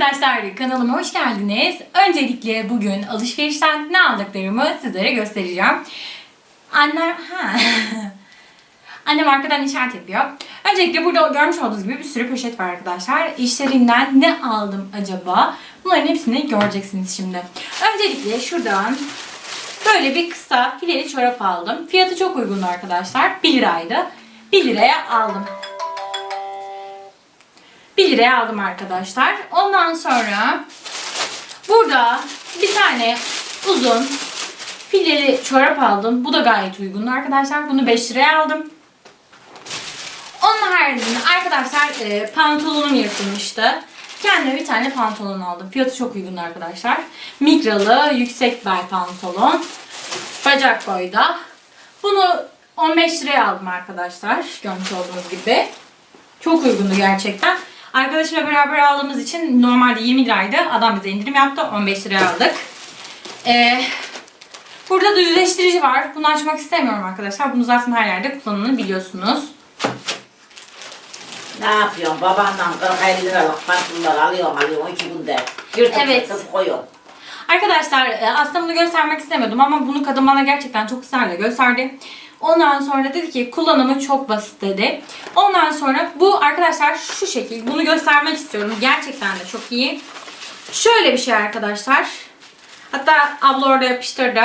Arkadaşlar kanalıma hoş geldiniz. Öncelikle bugün alışverişten ne aldıklarımı sizlere göstereceğim. Annem ha. Annem arkadan işaret yapıyor. Öncelikle burada görmüş olduğunuz gibi bir sürü poşet var arkadaşlar. İşlerinden ne aldım acaba? Bunların hepsini göreceksiniz şimdi. Öncelikle şuradan böyle bir kısa fileli çorap aldım. Fiyatı çok uygundu arkadaşlar. 1 liraydı. 1 liraya aldım. 1 liraya aldım arkadaşlar. Ondan sonra burada bir tane uzun fileli çorap aldım. Bu da gayet uygundu arkadaşlar. Bunu 5 liraya aldım. Onun haricinde arkadaşlar e, pantolonum yırtılmıştı. Kendime bir tane pantolon aldım. Fiyatı çok uygun arkadaşlar. Mikralı yüksek bel pantolon. Bacak boyda. Bunu 15 liraya aldım arkadaşlar. Görmüş olduğunuz gibi. Çok uygundu gerçekten. Arkadaşımla beraber aldığımız için normalde 20 liraydı. Adam bize indirim yaptı. 15 liraya aldık. Ee, burada da yüzleştirici var. Bunu açmak istemiyorum arkadaşlar. Bunu zaten her yerde kullanılır biliyorsunuz. Ne yapıyorsun? Babandan 40 liralık pantolonlar alıyorum alıyorum iki günde. Yırtıp Evet. yırtıp koyuyorum. Arkadaşlar e, aslında bunu göstermek istemiyordum ama bunu kadın bana gerçekten çok ısrarla gösterdi. Ondan sonra dedi ki kullanımı çok basit dedi. Ondan sonra bu arkadaşlar şu şekil bunu göstermek istiyorum. Gerçekten de çok iyi. Şöyle bir şey arkadaşlar. Hatta abla orada yapıştırdı.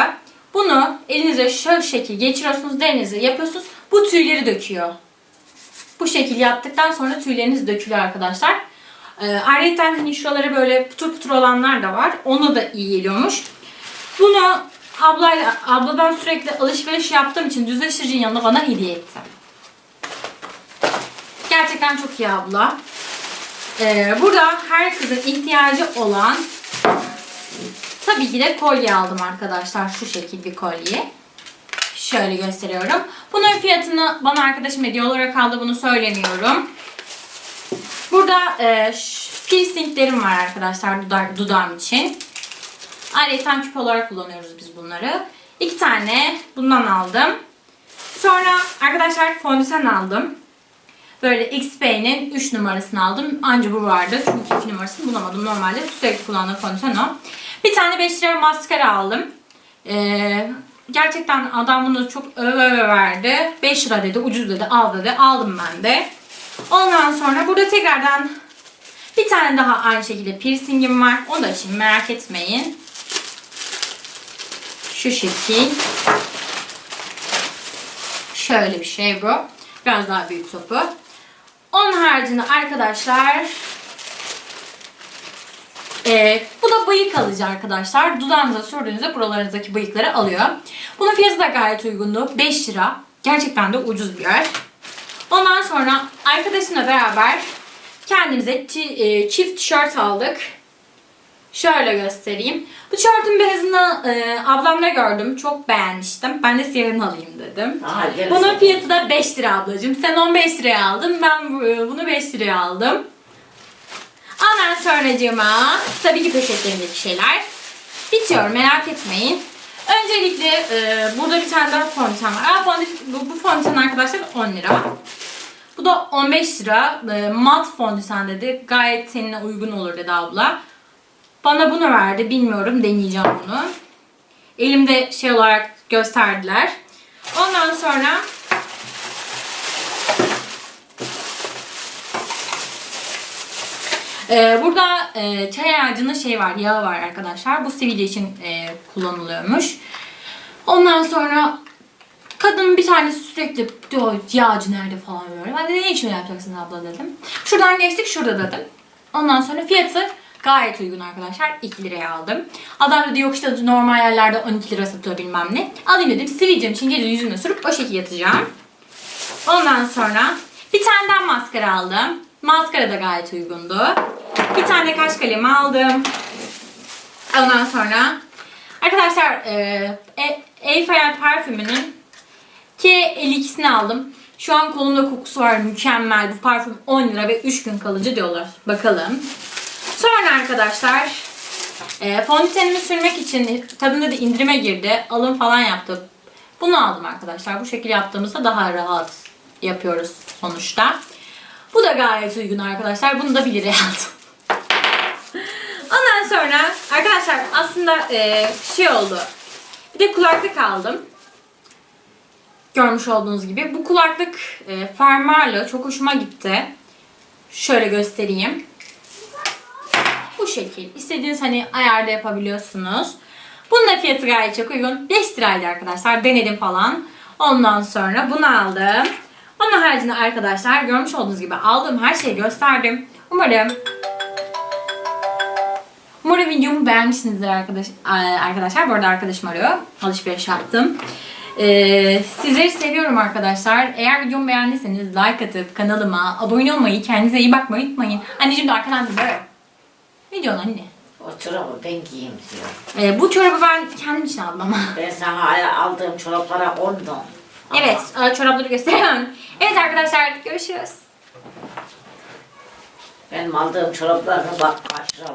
Bunu elinize şöyle şekil geçiriyorsunuz derinizi yapıyorsunuz. Bu tüyleri döküyor. Bu şekil yaptıktan sonra tüyleriniz dökülüyor arkadaşlar. Ee, ayrıca hani şuraları böyle putur putur olanlar da var. Ona da iyi geliyormuş. Bunu ablayla, abladan sürekli alışveriş yaptığım için düzleştiricinin yanına bana hediye etti. Gerçekten çok iyi abla. Ee, burada her kızın ihtiyacı olan tabii ki de kolye aldım arkadaşlar. Şu şekil bir kolye. Şöyle gösteriyorum. Bunun fiyatını bana arkadaşım hediye olarak aldı. Bunu söylemiyorum. Burada e, piercinglerim var arkadaşlar dudak, dudağım için. Ayrıca küp olarak kullanıyoruz biz bunları. İki tane bundan aldım. Sonra arkadaşlar fondöten aldım. Böyle XP'nin 3 numarasını aldım. Anca bu vardı. Çünkü 2 numarasını bulamadım. Normalde sürekli kullandığım fondöten o. Bir tane 5 lira maskara aldım. Ee, gerçekten adam bunu çok öve öve verdi. 5 lira dedi, ucuz dedi, al dedi. Aldım ben de. Ondan sonra burada tekrardan bir tane daha aynı şekilde piercingim var. Onu da şimdi merak etmeyin. Şu şekil. Şöyle bir şey bu. Biraz daha büyük topu. Onun haricinde arkadaşlar ee, bu da bıyık alıcı arkadaşlar. Dudağınıza sürdüğünüzde buralarınızdaki bıyıkları alıyor. Bunun fiyatı da gayet uygundu. 5 lira. Gerçekten de ucuz bir yer. Ondan sonra arkadaşımla beraber kendimize e, çift tişört aldık. Şöyle göstereyim. Bu tişörtün beyazını e, ablamda gördüm. Çok beğenmiştim. Ben de siyahını alayım dedim. Gerisi. Bunun fiyatı da 5 lira ablacığım. Sen 15 liraya aldın. Ben e, bunu 5 liraya aldım. Ondan sonracığıma tabii ki poşetlerimdeki şeyler bitiyor merak etmeyin. Öncelikle e, burada bir tane daha fondöten var. Aa, bu, bu fondöten arkadaşlar 10 lira. Bu da 15 lira. E, mat fondöten dedi. Gayet seninle uygun olur dedi abla. Bana bunu verdi. Bilmiyorum. Deneyeceğim bunu. Elimde şey olarak gösterdiler. Ondan sonra Ee, burada e, çay ağacının şey var, yağı var arkadaşlar. Bu sivilce için e, kullanılıyormuş. Ondan sonra bir tanesi sürekli diyor yağcı nerede falan böyle. Ben de ne için yapacaksın abla dedim. Şuradan geçtik şurada dedim. Ondan sonra fiyatı gayet uygun arkadaşlar. 2 liraya aldım. Adam dedi yok işte normal yerlerde 12 lira satıyor bilmem ne. Alayım dedim sivilcem için gece yüzüme sürüp o şekilde yatacağım. Ondan sonra bir tane daha maskara aldım. Maskara da gayet uygundu. Bir tane kaş kalemi aldım. Ondan sonra arkadaşlar e, e, Eiffel parfümünün K52'sini aldım. Şu an kolumda kokusu var mükemmel. Bu parfüm 10 lira ve 3 gün kalıcı diyorlar. Bakalım. Sonra arkadaşlar e, fondötenimi sürmek için tadında da indirime girdi. Alım falan yaptı. Bunu aldım arkadaşlar. Bu şekilde yaptığımızda daha rahat yapıyoruz sonuçta. Bu da gayet uygun arkadaşlar. Bunu da 1 liraya aldım. Arkadaşlar aslında e, şey oldu. Bir de kulaklık aldım. Görmüş olduğunuz gibi. Bu kulaklık e, fermuarlı. Çok hoşuma gitti. Şöyle göstereyim. Bu şekil. İstediğiniz hani ayarda yapabiliyorsunuz. Bunun da fiyatı gayet çok uygun. 5 liraydı arkadaşlar. Denedim falan. Ondan sonra bunu aldım. Onun haricinde arkadaşlar görmüş olduğunuz gibi aldığım her şeyi gösterdim. Umarım Umarım videomu beğenmişsinizdir arkadaş, arkadaşlar. Bu arada arkadaşım arıyor. Alışveriş yaptım. Ee, sizleri seviyorum arkadaşlar. Eğer videomu beğendiyseniz like atıp kanalıma abone olmayı, kendinize iyi bakmayı unutmayın. Anneciğim de arkadan da böyle. Ne diyorsun anne? O çorabı ben giyeyim diyor. Ee, bu çorabı ben kendim için aldım ama. Ben sana aldığım çoraplara. Ama Evet, e, çorapları gösteremem. Evet arkadaşlar, görüşürüz. Benim aldığım çoraplarına bak kaç lira